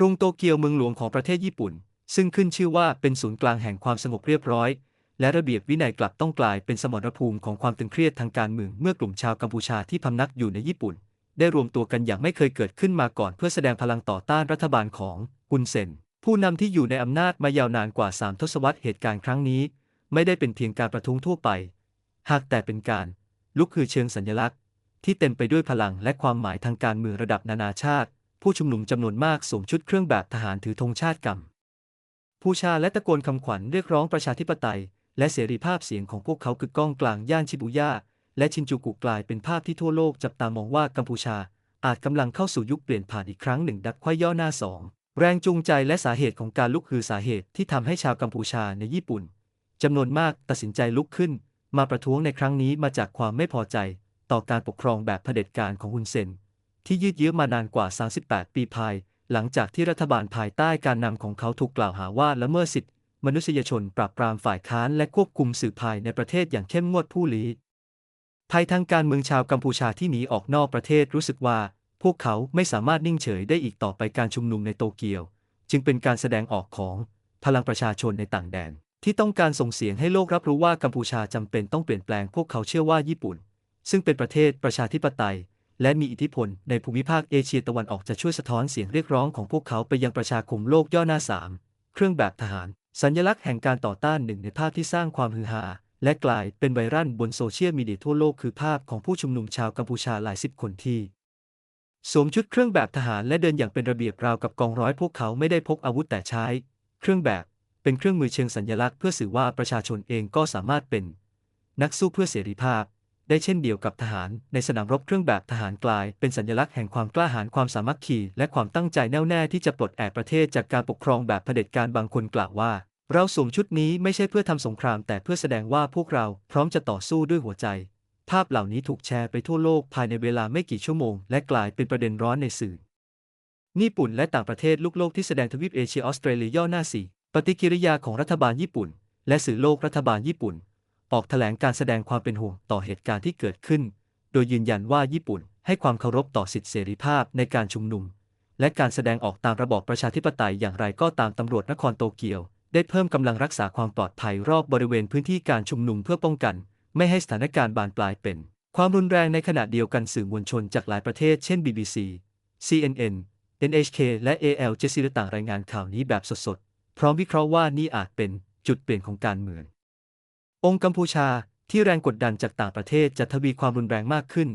กรุงโตเกียวเมืองหลวงของประเทศญี่ปุ่น ซึ่งขึ้นชื่อว่าเป็นศูนย์กลางแห่งความสงบเรียบร้อย และระเบียบวินัยกลับต้องกลายเป็นสมรภูมิของความตึงเครียดทางการเมืองเมื่อกลุ่มชาวกัมพูชาที่พำนักอยู่ในญี่ปุ่น ได้รวมตัวกันอย่างไม่เคยเกิดขึ้นมาก่อนเพื่อแสดงพลังต่อต้านรัฐบาลของฮุนเซนผู้นำที่อยู่ในอำนาจมายาวนานกว่า3ทศวรรษเหตุการณ์ครั้งนี้ ไม่ได้เป็นเพียงการประท้วงทั่วไป หากแต่เป็นการลุกคือเชิงสัญลักษณ์ ที่เต็มไปด้วยพลังและความหมายทางการเมืองระดับนานาชาติ ผู้ชุมนุมจำนวนมากสวมชุดเครื่องแบบทหารถือธงชาติกำผู้ชาและตะโกนคำขวัญเรียกร้องประชาธิปไตย และเสรีภาพเสียงของพวกเขากึกก้องกลางย่านชิบูย่าและชินจูกุกลายเป็นภาพที่ทั่วโลกจับตามองว่ากัมพูชา อาจกำลังเข้าสู่ยุคเปลี่ยนผ่านอีกครั้งหนึ่งดักไขว้ย่อหน้าสองแรงจูงใจและสาเหตุของการลุกคือสาเหตุที่ทำให้ชาวกัมพูชาในญี่ปุ่นจำนวนมากตัดสินใจลุกขึ้น มาประท้วงในครั้งนี้มาจากความไม่พอใจ ต่อการปกครองแบบเผด็จการของฮุนเซน ที่ยืดเยื้อมานานกว่า 38 ปีภาย หลังจากที่รัฐบาลภายใต้การนำของเขาถูกกล่าวหาว่าละเมิดสิทธิมนุษยชนปราบปรามฝ่ายค้านและควบคุมสื่อภายในประเทศอย่างเข้มงวดผู้ลี้ภัยทางการเมืองชาวกัมพูชาที่หนีออกนอกประเทศรู้สึกว่า พวกเขาไม่สามารถนิ่งเฉยได้อีกต่อไปการชุมนุมในโตเกียว จึงเป็นการแสดงออกของพลังประชาชนในต่างแดน ที่ต้องการส่งเสียงให้โลกรับรู้ว่ากัมพูชาจำเป็นต้องเปลี่ยนแปลงพวกเขาเชื่อว่าญี่ปุ่น ซึ่งเป็นประเทศประชาธิปไตย และมีอิทธิพลในภูมิภาคเอเชียตะวันออกจะช่วยสะท้อนเสียงเรียกร้องของพวกเขาไปยังประชาคมโลกย่อหน้าสามเครื่องแบบทหาร สัญลักษณ์แห่งการต่อต้านหนึ่งในภาพที่สร้างความฮือฮาและกลายเป็นไวรัลบนโซเชียลมีเดียทั่วโลกคือภาพของผู้ชุมนุมชาวกัมพูชาหลายสิบคนที่สวมชุดเครื่องแบบทหารและเดินอย่างเป็นระเบียบราวกับกองร้อยพวกเขาไม่ได้พกอาวุธแต่ใช้ เครื่องแบบเป็นเครื่องมือเชิงสัญลักษณ์เพื่อสื่อว่าประชาชนเองก็สามารถเป็น นักสู้เพื่อเสรีภาพ ได้เช่นเดียวกับทหาร ในสนามรบเครื่องแบบทหารกลาย เป็นสัญลักษณ์แห่งความกล้าหาญความสามัคคีและความตั้งใจแน่วแน่ที่จะปลดแอกประเทศจากการปกครองแบบเผด็จการบางคนกล่าวว่า เราสวมชุดนี้ไม่ใช่เพื่อทำสงคราม แต่เพื่อแสดงว่าพวกเราพร้อมจะต่อสู้ด้วยหัวใจ ภาพเหล่านี้ถูกแชร์ไปทั่วโลกภายในเวลาไม่กี่ชั่วโมง และกลายเป็นประเด็นร้อนในสื่อญี่ปุ่นและต่างประเทศลูกโลกที่แสดงทวีปเอเชียออสเตรเลียย่อหน้าสีปฏิกิริยาของรัฐบาลญี่ปุ่น และสื่อโลกรัฐบาลญี่ปุ่น ออกแถลงการแสดงความเป็นห่วงต่อเหตุการณ์ที่เกิดขึ้น โดยยืนยันว่าญี่ปุ่นให้ความเคารพต่อสิทธิเสรีภาพในการชุมนุม และการแสดงออกตามระบอบประชาธิปไตยอย่างไรก็ตามตำรวจนครโตเกียวได้เพิ่มกำลังรักษาความปลอดภัยรอบบริเวณพื้นที่การชุมนุมเพื่อป้องกัน ไม่ให้สถานการณ์บานปลายเป็น ความรุนแรงในขณะเดียวกันสื่อมวลชนจากหลายประเทศเช่น BBC CNN NHK และ AL Jazeera ต่างรายงานข่าวนี้แบบสดๆ พร้อมวิเคราะห์ว่านี่อาจเป็นจุดเปลี่ยนของการเมือง องค์กัมพูชาที่แรงกดดันจากต่างประเทศจะทวีความรุนแรงมากขึ้น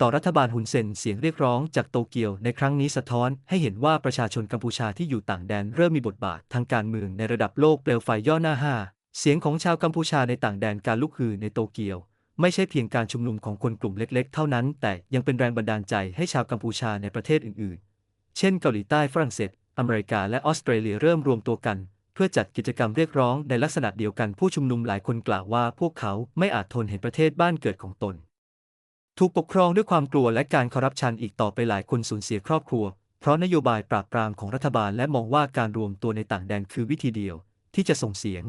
ต่อรัฐบาลฮุนเซนเสียงเรียกร้องจากโตเกียวในครั้งนี้สะท้อนให้เห็นว่าประชาชนกัมพูชาที่อยู่ต่างแดนเริ่มมีบทบาททางการเมืองในระดับโลกเปลวไฟย่อหน้าห้าเสียงของชาวกัมพูชาในต่างแดนการลุกฮือในโตเกียว ไม่ใช่เพียงการชุมนุมของคนกลุ่มเล็กๆ เท่านั้น แต่ยังเป็นแรงบันดาลใจให้ชาวกัมพูชาในประเทศอื่นๆ เช่นเกาหลีใต้ฝรั่งเศส อเมริกาและออสเตรเลียเริ่มรวมตัวกัน เพื่อจัดกิจกรรมเรียกร้องในลักษณะเดียวกันผู้ชุมนุมหลายคนกล่าวว่าพวกเขาไม่อาจทนเห็นประเทศบ้านเกิดของตน ถูกปกครองด้วยความกลัวและการคอร์รัปชันอีกต่อไปหลายคนสูญเสียครอบครัว เพราะนโยบายปราบปรามของรัฐบาลและมองว่าการรวมตัวในต่างแดนคือวิธีเดียว ที่จะส่งเสียง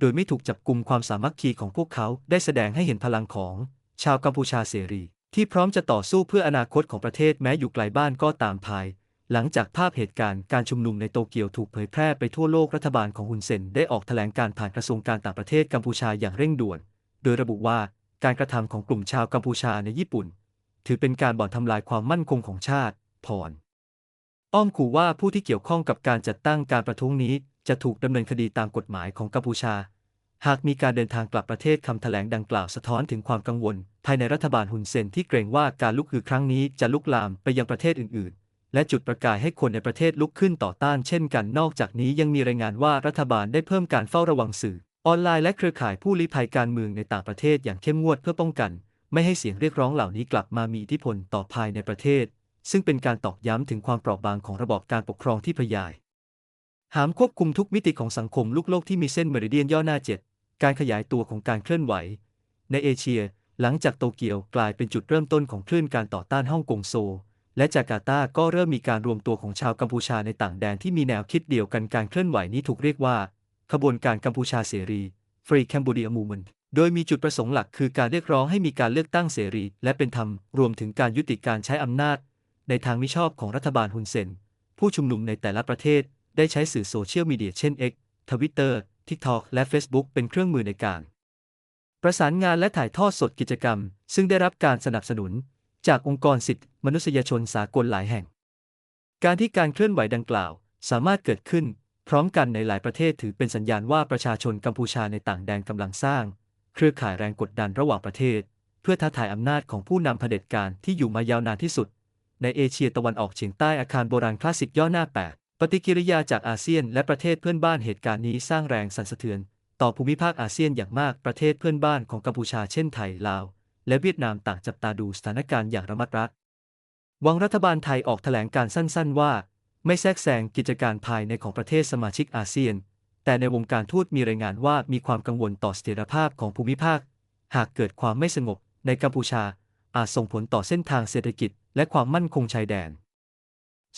โดยไม่ถูกจับกลุ่มความสามัคคีของพวกเขาได้แสดงให้เห็นพลังของ ชาวกัมพูชาเสรี ที่พร้อมจะต่อสู้เพื่ออนาคตของประเทศแม้อยู่ไกลบ้านก็ตามภาย หลังจากภาพเหตุการณ์การชุมนุมในโตเกียวถูกเผยแพร่ไปทั่วโลกรัฐบาลของฮุนเซนได้ออกแถลงการผ่านกระทรวงการต่างประเทศกัมพูชาอย่างเร่งด่วน โดยระบุว่าการกระทำของกลุ่มชาวกัมพูชาในญี่ปุ่น ถือเป็นการบ่อนทำลายความมั่นคงของชาติ พร อ้อมขู่ว่าผู้ที่เกี่ยวข้องกับการจัดตั้งการประท้วงนี้ จะถูกดำเนินคดีตามกฎหมายของกัมพูชา หากมีการเดินทางกลับประเทศคำแถลงดังกล่าวสะท้อนถึงความกังวล ภายในรัฐบาลฮุนเซนที่เกรงว่าการลุกฮือครั้งนี้จะลุกลามไปยังประเทศอื่นๆ และจุดประกายให้คนในประเทศลุกขึ้นต่อต้านเช่นกันนอกจากนี้ยังมีรายงานว่ารัฐบาลได้เพิ่มการเฝ้าระวังสื่อ ออนไลน์และเครือข่ายผู้ลี้ภัยการเมืองในต่างประเทศอย่างเข้มงวดเพื่อป้องกัน ไม่ให้เสียงเรียกร้องเหล่านี้กลับมามีอิทธิพลต่อภายในประเทศ ซึ่งเป็นการตอกย้ำถึงความเปราะบางของระบอบการปกครองที่พยาย หามควบคุมทุกมิติของสังคมลูกโลกที่มีเส้นเมริเดียนย่อหน้าเจ็ดการขยายตัวของการเคลื่อนไหว ในเอเชีย หลังจากโตเกียวกลายเป็นจุดเริ่มต้นของคลื่นการต่อต้านฮ่องกงโซ และจาการ์ตาก็เริ่มมีการรวมตัวของชาวกัมพูชาในต่างแดนที่มีแนวคิดเดียวกันการเคลื่อนไหวนี้ถูกเรียกว่า ขบวนการกัมพูชาเสรี Free Cambodia Movement โดยมีจุดประสงค์หลักคือการเรียกร้องให้มีการเลือกตั้งเสรี และเป็นธรรม รวมถึงการยุติการใช้อำนาจ ในทางมิชอบของรัฐบาลฮุนเซน ผู้ชุมนุมในแต่ละประเทศ ได้ใช้สื่อโซเชียลมีเดียเช่น X Twitter TikTok และ Facebook เป็นเครื่องมือในการ ประสานงานและถ่ายทอดสดกิจกรรม ซึ่งได้รับการสนับสนุน จากองค์กรสิทธิมนุษยชนสากลหลายแห่ง การที่การเคลื่อนไหวดังกล่าว สามารถเกิดขึ้น พร้อมกันในหลายประเทศถือเป็นสัญญาณว่าประชาชนกัมพูชาในต่างแดนกำลังสร้าง เครือข่ายแรงกดดันระหว่างประเทศ เพื่อท้าทายอำนาจของผู้นำเผด็จการที่อยู่มายาวนานที่สุด ในเอเชียตะวันออกเฉียงใต้อาคารโบราณคลาสสิกย่อหน้าแปดปฏิกิริยาจากอาเซียนและประเทศเพื่อนบ้านเหตุการณ์นี้สร้างแรงสั่นสะเทือน ต่อภูมิภาคอาเซียนอย่างมากประเทศเพื่อนบ้านของกัมพูชาเช่นไทยลาว และเวียดนามต่างจับตาดูสถานการณ์อย่างระมัดระวังรัฐบาลไทยออกแถลงการสั้น ๆ ว่า ไม่แทรกแซงกิจการภายในของประเทศสมาชิกอาเซียน แต่ในวงการทูตมีรายงานว่ามีความกังวลต่อเสถียรภาพของภูมิภาค หากเกิดความไม่สงบในกัมพูชาอาจส่งผลต่อเส้นทางเศรษฐกิจ และความมั่นคงชายแดน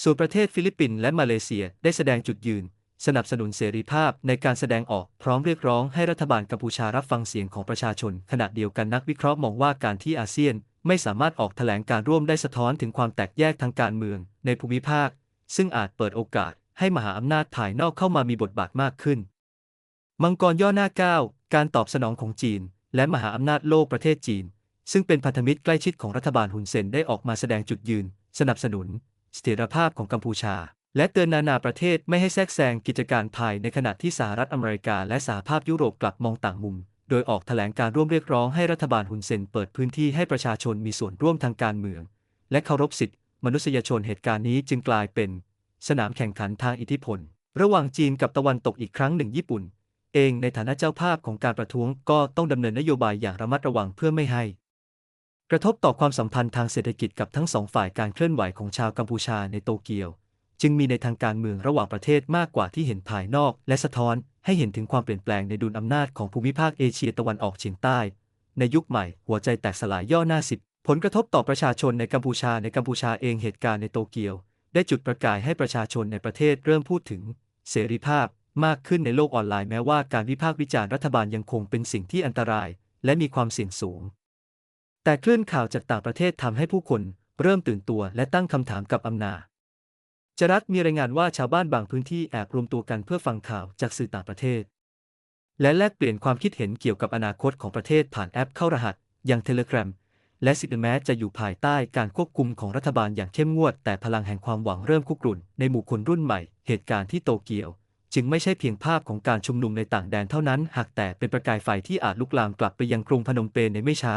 ส่วนประเทศฟิลิปปินส์และมาเลเซียได้แสดงจุดยืน สนับสนุนเสรีภาพในการแสดงออกพร้อมเรียกร้องให้รัฐบาลกัมพูชารับฟังเสียงของประชาชน ขณะเดียวกันนักวิเคราะห์มองว่าการที่อาเซียนไม่สามารถออกแถลงการร่วมได้สะท้อนถึงความแตกแยกทางการเมือง ในภูมิภาค ซึ่งอาจเปิดโอกาสให้มหาอำนาจภายนอกเข้ามามีบทบาทมากขึ้น มังกรย่อหน้าก้าวการตอบสนองของจีน และมหาอำนาจโลกประเทศจีน ซึ่งเป็นพันธมิตรใกล้ชิดของรัฐบาลฮุนเซนได้ออกมาแสดงจุดยืน สนับสนุนเสถียรภาพของกัมพูชา และเตือนนานาประเทศไม่ให้แทรกแซงกิจการภายในขณะที่สหรัฐอเมริกาและสหภาพยุโรปกลับมองต่างมุม โดยออกแถลงการร่วมเรียกร้องให้รัฐบาลฮุนเซนเปิดพื้นที่ให้ประชาชนมีส่วนร่วมทางการเมือง และเคารพสิทธิมนุษยชนเหตุการณ์นี้จึงกลายเป็น สนามแข่งขันทางอิทธิพล ระหว่างจีนกับตะวันตกอีกครั้งหนึ่งญี่ปุ่น เองในฐานะเจ้าภาพของการประท้วงก็ต้องดำเนินนโยบายอย่างระมัดระวังเพื่อไม่ให้ กระทบต่อความสัมพันธ์ทางเศรษฐกิจกับทั้งสองฝ่ายการเคลื่อนไหวของชาวกัมพูชาในโตเกียว จึงมีในทางการเมืองระหว่างประเทศมากกว่าที่เห็นภายนอก และสะท้อนให้เห็นถึงความเปลี่ยนแปลงในดุลอำนาจของภูมิภาคเอเชียตะวันออกเฉียงใต้ ในยุคใหม่ หัวใจแตกสลายย่อหน้าสิบผลกระทบต่อประชาชนในกัมพูชาในกัมพูชาเองเหตุการณ์ในโตเกียว ได้จุดประกายให้ประชาชนในประเทศเริ่มพูดถึง เสรีภาพมากขึ้นในโลกออนไลน์แม้ว่าการวิพากษ์วิจารณ์รัฐบาลยังคงเป็นสิ่งที่อันตราย และมีความเสี่ยงสูง แต่คลื่นข่าวจากต่างประเทศทำให้ผู้คน เริ่มตื่นตัวและตั้งคำถามกับอำนาจ จรัฐมีรายงานว่าชาวบ้านบางพื้นที่แอบรวมตัวกันเพื่อฟังข่าวจากสื่อต่างประเทศ และแลกเปลี่ยนความคิดเห็นเกี่ยวกับอนาคตของประเทศผ่านแอปเข้ารหัส อย่างเทเลกรา m และสิทธิ์แม้จะอยู่ภายใต้การควบคุมของรัฐบาลอย่างเข้มงวด แต่พลังแห่งความหวังเริ่มคุกรุ่น ในหมู่คนรุ่นใหม่ เหตุการณ์ที่โตเกียว จึงไม่ใช่เพียงภาพของการชุมนุมในต่างแดนเท่านั้น หากแต่เป็นประกายไฟที่อาจลุกลามกลับไปยังกรุงพนมเปญในไม่ช้า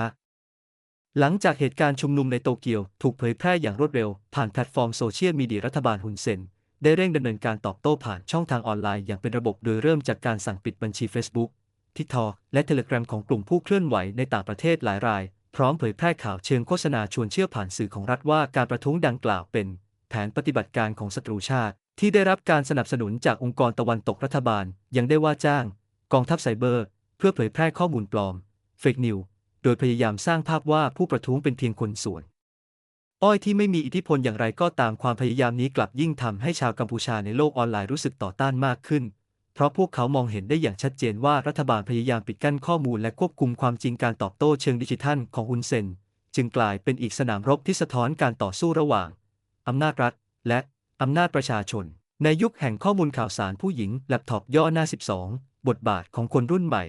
หลังจากเหตุการณ์ชุมนุมในโตเกียว ถูกเผยแพร่อย่างรวดเร็ว ผ่านแพลตฟอร์มโซเชียลมีเดียรัฐบาลฮุนเซนได้เร่งดำเนินการตอบโต้ผ่านช่องทางออนไลน์อย่างเป็นระบบโดยเริ่มจากการสั่งปิดบัญชี Facebook TikTok และ Telegram ของกลุ่มผู้เคลื่อนไหวในต่างประเทศหลายราย พร้อมเผยแพร่ข่าวเชิงโฆษณาชวนเชื่อผ่านสื่อของรัฐว่าการประท้วงดังกล่าวเป็น แผนปฏิบัติการของศัตรูชาติ ที่ได้รับการสนับสนุนจากองค์กรตะวันตกรัฐบาล ยังได้ว่าจ้าง กองทัพไซเบอร์ เพื่อเผยแพร่ข้อมูลปลอมเฟกนิว โดยพยายามสร้างภาพว่าผู้ประท้วงเป็นเพียงคนส่วน อ้อยที่ไม่มีอิทธิพลอย่างไรก็ตามความพยายามนี้กลับยิ่งทำให้ชาวกัมพูชาในโลกออนไลน์รู้สึกต่อต้านมากขึ้น เพราะพวกเขามองเห็นได้อย่างชัดเจนว่ารัฐบาลพยายามปิดกั้นข้อมูลและควบคุมความจริงการตอบโต้เชิงดิจิทัลของฮุนเซน จึงกลายเป็นอีกสนามรบที่สะท้อนการต่อสู้ระหว่างอำนาจรัฐ และอำนาจประชาชน ในยุคแห่งข้อมูลข่าวสารผู้หญิงแล็ปท็อปย่อหน้า 12 บทบาทของคนรุ่นใหม่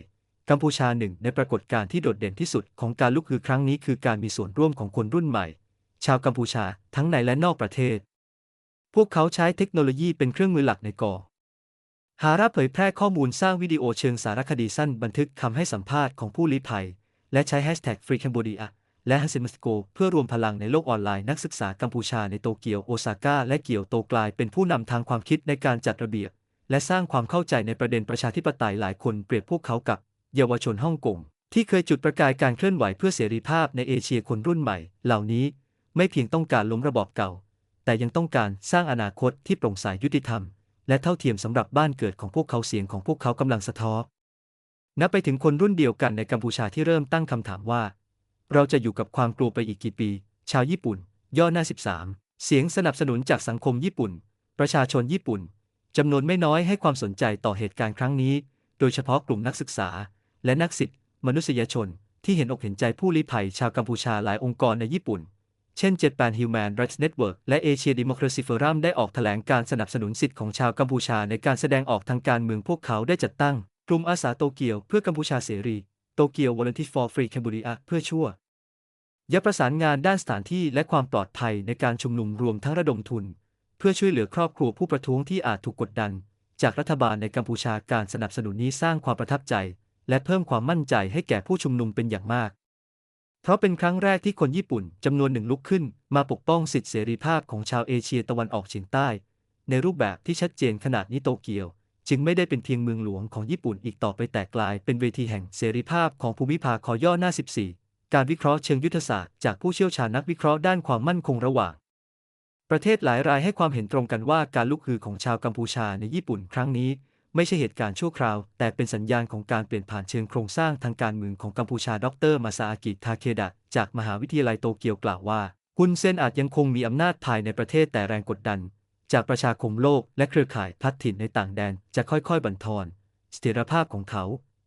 กัมพูชาหนึ่งในปรากฏการณ์ที่โดดเด่นที่สุดของการลุกฮือครั้งนี้คือการมีส่วนร่วมของคนรุ่นใหม่ ชาวกัมพูชาทั้งในและนอกประเทศ พวกเขาใช้เทคโนโลยีเป็นเครื่องมือหลักในก่อหารับเผยแพร่ข้อมูลสร้างวิดีโอเชิงสารคดีสั้นบันทึกคำให้สัมภาษณ์ของผู้ลี้ภัย และใช้แฮชแท็ก Free Cambodia และฮันเซมัสโกเพื่อรวมพลังในโลกออนไลน์นักศึกษากัมพูชาในโตเกียวโอซาก้าและเกียวโตกลายเป็นผู้นำทางความคิดในการจัดระเบียบ และสร้างความเข้าใจในประเด็นประชาธิปไตยหลายคนเปรียบพวกเขากับ เยาวชนฮ่องกงที่เคยจุดประกายการเคลื่อนไหวเพื่อเสรีภาพในเอเชียคนรุ่นใหม่ เหล่านี้ไม่เพียงต้องการล้มระบอบเก่า แต่ยังต้องการสร้างอนาคตที่โปร่งใสยุติธรรม และเท่าเทียมสำหรับบ้านเกิดของพวกเขาเสียงของพวกเขากำลังสะท้อนนับไปถึงคนรุ่นเดียวกันในกัมพูชาที่เริ่มตั้งคำถามว่า เราจะอยู่กับความกลัวไปอีกกี่ปี ชาวญี่ปุ่น ย่อหน้า 13 เสียงสนับสนุนจากสังคมญี่ปุ่น ประชาชนญี่ปุ่นจำนวนไม่น้อยให้ความสนใจต่อเหตุการณ์ครั้งนี้ โดยเฉพาะกลุ่มนักศึกษา และนักสิทธิมนุษยชน ที่เห็นอกเห็นใจผู้ลี้ภัยชาวกัมพูชาหลายองค์กรในญี่ปุ่น เช่น Japan Human Rights Network และ Asia Democracy Forum ได้ออกแถลงการสนับสนุนสิทธิของชาวกัมพูชาในการแสดงออกทางการเมืองพวกเขาได้จัดตั้ง กลุ่มอาสาโตเกียวเพื่อกัมพูชาเสรีโตเกียว Volunteer for Free Cambodia เพื่อชั่วยับประสานงานด้านสถานที่และความปลอดภัยในการชุมนุมรวมทั้งระดมทุน เพื่อช่วยเหลือครอบครัวผู้ประท้วงที่อาจถูกกดดัน จากรัฐบาลในกัมพูชาการสนับสนุนนี้สร้างความประทับใจ และเพิ่มความมั่นใจให้แก่ผู้ชุมนุมเป็นอย่างมาก เพราะเป็นครั้งแรกที่คนญี่ปุ่นจำนวนหนึ่งลุกขึ้น มาปกป้องสิทธิเสรีภาพของชาวเอเชียตะวันออกเฉียงใต้ ในรูปแบบที่ชัดเจนขนาดนี้โตเกียว จึงไม่ได้เป็นเพียงเมืองหลวงของญี่ปุ่นอีกต่อไปแต่กลายเป็นเวทีแห่งเสรีภาพของภูมิภาคขอย่อหน้า 14 การวิเคราะห์เชิงยุทธศาสตร์จากผู้เชี่ยวชาญนักวิเคราะห์ด้านความมั่นคงระหว่างประเทศหลายรายให้ความเห็นตรงกันว่าการลุกฮือของชาวกัมพูชาในญี่ปุ่นครั้งนี้ ไม่ใช่เหตุการณ์ชั่วคราว แต่เป็นสัญญาณของการเปลี่ยนผ่านเชิงโครงสร้างทางการเมืองของกัมพูชา ดร มาซาอากิ ทาเคดะ จากมหาวิทยาลัยโตเกียวกล่าวว่าฮุนเซนอาจยังคงมีอำนาจภายในประเทศแต่แรงกดดัน จากประชาคมโลกและเครือข่ายพัดถิ่นในต่างแดนจะค่อยๆ บั่นทอนเสถียรภาพของเขา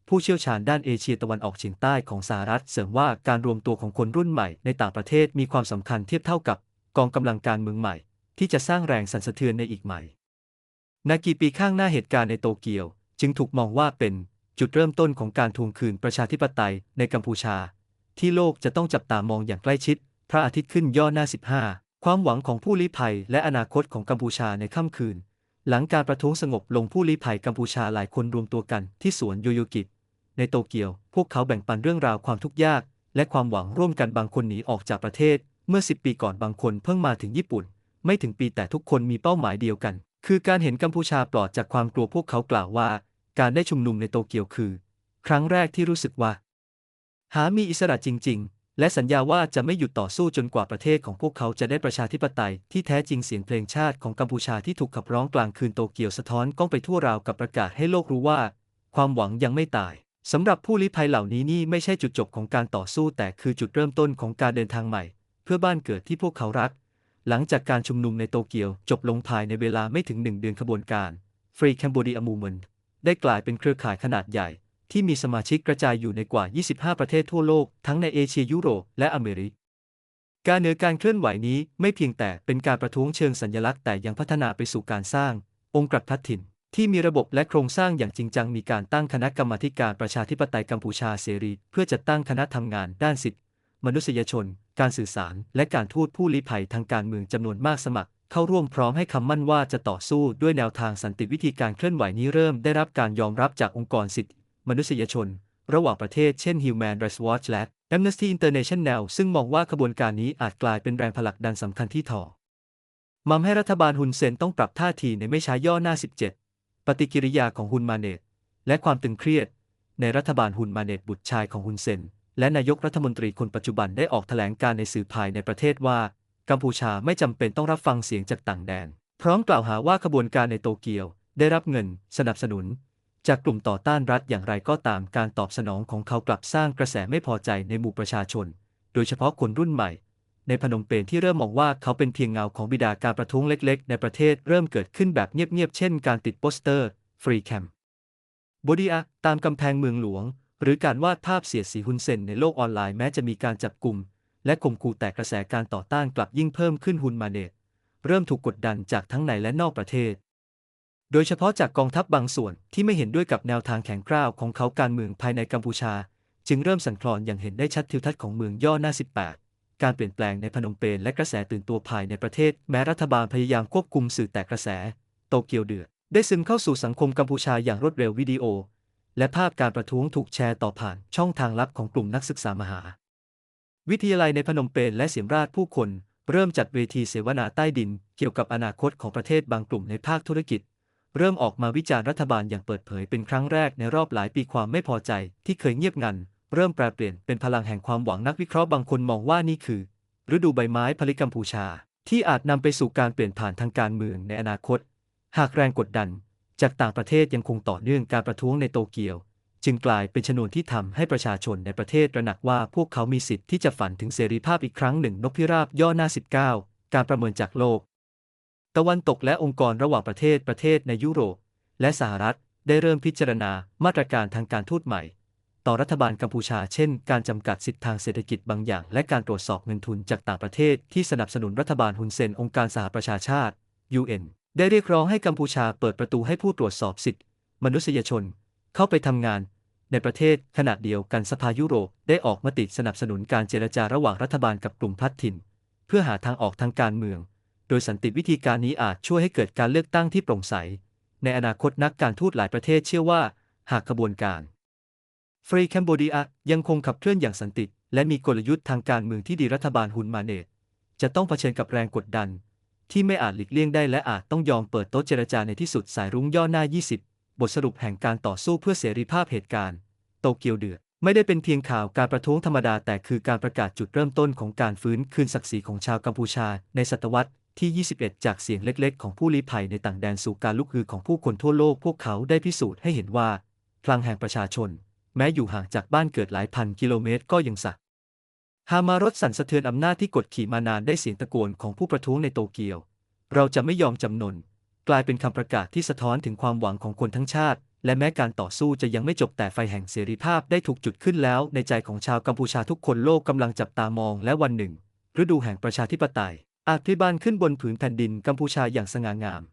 ผู้เชี่ยวชาญด้านเอเชียตะวันออกเฉียงใต้ของสหรัฐเสริมว่าการรวมตัวของคนรุ่นใหม่ในต่างประเทศมีความสำคัญเทียบเท่ากับกองกำลังการเมืองใหม่ ที่จะสร้างแรงสั่นสะเทือนในอีกใหม่ นากี่ปีข้างหน้าเหตุการณ์ในโตเกียว จึงถูกมองว่าเป็นจุดเริ่มต้นของการทวงคืนประชาธิปไตยในกัมพูชา ที่โลกจะต้องจับตามองอย่างใกล้ชิด พระอาทิตย์ขึ้นย่อหน้า 15 ความหวังของผู้ลี้ภัยและอนาคตของกัมพูชาในค่ำคืน หลังการประท้วงสงบลงผู้ลี้ภัยกัมพูชาหลายคนรวมตัวกันที่สวนโยโยกิในโตเกียว พวกเขาแบ่งปันเรื่องราวความทุกข์ยาก และความหวังร่วมกันบางคนหนีออกจากประเทศ เมื่อ 10 ปีก่อนบางคนเพิ่งมาถึงญี่ปุ่น ไม่ถึงปีแต่ทุกคนมีเป้าหมายเดียวกัน คือการเห็นกัมพูชาปลอดจากความกลัวพวกเขากล่าวว่า การได้ชุมนุมในโตเกียวคือ ครั้งแรกที่รู้สึกว่า หามีอิสระจริง ๆ และสัญญาว่าจะไม่หยุดต่อสู้จนกว่าประเทศของพวกเขาจะได้ประชาธิปไตย ที่แท้จริงเสียงเพลงชาติของกัมพูชาที่ถูกขับร้องกลางคืนโตเกียวสะท้อนก้องไปทั่วราวกับประกาศให้โลกรู้ว่า ความหวังยังไม่ตายสำหรับผู้ลี้ภัยเหล่านี้นี่ไม่ใช่จุดจบของการต่อสู้ แต่คือจุดเริ่มต้นของการเดินทางใหม่ เพื่อบ้านเกิดที่พวกเขารัก หลังจากการชุมนุมในโตเกียวจบลงภายในเวลาไม่ถึงหนึ่งเดือนขบวนการ Free Cambodia Movement ได้กลายเป็นเครือข่ายขนาดใหญ่ ที่มีสมาชิกกระจายอยู่ในกว่า 25 ประเทศทั่วโลก ทั้งในเอเชียยุโรปและอเมริกาการเหนือการเคลื่อนไหวนี้ไม่เพียงแต่เป็นการประท้วงเชิงสัญลักษณ์แต่ยังพัฒนาไปสู่การสร้าง องค์กรพลัดถิ่น ที่มีระบบและโครงสร้างอย่างจริงจังมีการตั้งคณะกรรมาการประชาธิปไตยกัมพูชาเสรี เพื่อจัดตั้งคณะทำงานด้านสิทธิมนุษยชน การสื่อสาร และการทูตผู้ลี้ภัยทางการเมืองจำนวนมากสมัคร เข้าร่วมพร้อมให้คำมั่นว่าจะต่อสู้ด้วยแนวทางสันติวิธีการเคลื่อนไหวนี้เริ่มได้รับการยอมรับจากองค์กรสิทธิมนุษยชน ระหว่างประเทศเช่น Human Rights Watch และ Amnesty International ซึ่งมองว่าขบวนการนี้อาจกลายเป็นแรงผลักดันสำคัญที่ถอมัมให้รัฐบาลฮุนเซนต้องปรับท่าทีในไม่ช้าย่อหน้า 17 ปฏิกิริยาของฮุนมาเนตและความตึงเครียด ในรัฐบาลฮุนมาเนตบุตรชายของฮุนเซน และนายกรัฐมนตรีคนปัจจุบันได้ออกแถลงการในสื่อภายในประเทศว่า กัมพูชาไม่จำเป็นต้องรับฟังเสียงจากต่างแดน พร้อมกล่าวหาว่าขบวนการในโตเกียว ได้รับเงิน สนับสนุน จากกลุ่มต่อต้านรัฐอย่างไรก็ตามการตอบสนองของเขากลับสร้างกระแสไม่พอใจในหมู่ประชาชน โดยเฉพาะคนรุ่นใหม่ ในพนมเปญที่เริ่มมองว่าเขาเป็นเพียงเงาของบิดาการประท้วงเล็ก ๆ ในประเทศเริ่มเกิดขึ้นแบบเงียบๆเช่น การติดโปสเตอร์ฟรีแคมบดีอาตามกำแพงเมืองหลวง หรือการวาดภาพเสียดสีฮุนเซนในโลกออนไลน์แม้จะมีการจับกลุ่มและข่มขู่แต่กระแสการต่อต้านกลับยิ่งเพิ่มขึ้นฮุนมาเนตเริ่มถูกกดดันจากทั้งในและนอกประเทศ โดยเฉพาะจากกองทัพบางส่วนที่ไม่เห็นด้วยกับแนวทางแข็งกร้าวของเขาการเมืองภายในกัมพูชา จึงเริ่มสั่นคลอนอย่างเห็นได้ชัดทิวทัศน์ของเมืองย่อหน้า 18 การเปลี่ยนแปลงในพนมเปญและกระแสตื่นตัวภายในประเทศ แม้รัฐบาลพยายามควบคุมสื่อแต่กระแส โตเกียวเดือดได้ซึมเข้าสู่สังคมกัมพูชาอย่างรวดเร็ววิดีโอ และภาพการประท้วงถูกแชร์ต่อผ่านช่องทางลับของกลุ่มนักศึกษามหา วิทยาลัยในพนมเปญและเสียมราชผู้คน เริ่มจัดเวทีเสวนาใต้ดิน เกี่ยวกับอนาคตของประเทศบางกลุ่มในภาคธุรกิจ เริ่มออกมาวิจารณ์รัฐบาลอย่างเปิดเผยเป็นครั้งแรกในรอบหลายปีความไม่พอใจที่เคยเงียบงัน เริ่มแปรเปลี่ยนเป็นพลังแห่งความหวังนักวิเคราะห์บางคนมองว่านี่คือ ฤดูใบไม้ผลิกัมพูชา ที่อาจนำไปสู่การเปลี่ยนผ่านทางการเมืองในอนาคต หากแรงกดดัน จากต่างประเทศยังคงต่อเนื่องการประท้วงในโตเกียว จึงกลายเป็นชนวนที่ทำให้ประชาชนในประเทศระหนักว่าพวกเขามีสิทธิ์ที่จะฝันถึงเสรีภาพอีกครั้งหนึ่งนกพิราบย่อหน้า 19 การประเมินจากโลก ตะวันตกและองค์กรระหว่างประเทศประเทศในยุโรป และสหรัฐได้เริ่มพิจารณามาตรการทางการทูตใหม่ ต่อรัฐบาลกัมพูชา เช่น การจำกัดสิทธิทางเศรษฐกิจบางอย่าง และการตรวจสอบเงินทุนจากต่างประเทศที่สนับสนุนรัฐบาลฮุนเซนองค์การสหประชาชาติ UN ได้เรียกร้องให้กัมพูชาเปิดประตูให้ผู้ตรวจสอบสิทธิมนุษยชน เข้าไปทำงาน ในประเทศขณะเดียวกันสภายุโรปได้ออกมติสนับสนุนการเจรจาระหว่างรัฐบาลกับกลุ่มพลัดถิ่น เพื่อหาทางออกทางการเมือง โดยสันติวิธีการนี้อาจช่วยให้เกิดการเลือกตั้งที่โปร่งใส ในอนาคตนักการทูตหลายประเทศเชื่อว่า หากขบวนการฟรีแคนโบเดียยังคงขับเคลื่อนอย่างสันติ และมีกลยุทธ์ทางการเมืองที่ดีรัฐบาลฮุนมาเนตจะต้องเผชิญกับแรงกดดัน ที่ไม่อาจหลีกเลี่ยงได้และอาจต้องยอมเปิดโต๊ะเจรจาในที่สุดสายรุ้งย่อหน้า 20 บทสรุปแห่งการต่อสู้เพื่อเสรีภาพเหตุการณ์ โตเกียวเดือดไม่ได้เป็นเพียงข่าวการประท้วงธรรมดาแต่คือการประกาศจุดเริ่มต้นของการฟื้นคืนศักดิ์ศรีของชาวกัมพูชา ในศตวรรษที่ 21 จากเสียงเล็ก ๆ ของผู้ลี้ภัยในต่างแดนสู่การลุกฮือของผู้คนทั่วโลก พวกเขาได้พิสูจน์ให้เห็นว่าพลังแห่งประชาชน แม้อยู่ห่างจากบ้านเกิดหลายพันกิโลเมตรก็ยังสัก ฮามารถสั่นสะเทือนอำนาจที่กดขี่มานานได้เสียงตะโกนของผู้ประท้วงในโตเกียว เราจะไม่ยอมจำนน กลายเป็นคำประกาศที่สะท้อนถึงความหวังของคนทั้งชาติ และแม้การต่อสู้จะยังไม่จบแต่ไฟแห่งเสรีภาพได้ถูกจุดขึ้นแล้ว ในใจของชาวกัมพูชาทุกคนโลกกำลังจับตามองและวันหนึ่ง ฤดูแห่งประชาธิปไตยอาจพิบานขึ้นบนผืนแผ่นดินกัมพูชาอย่างสง่างาม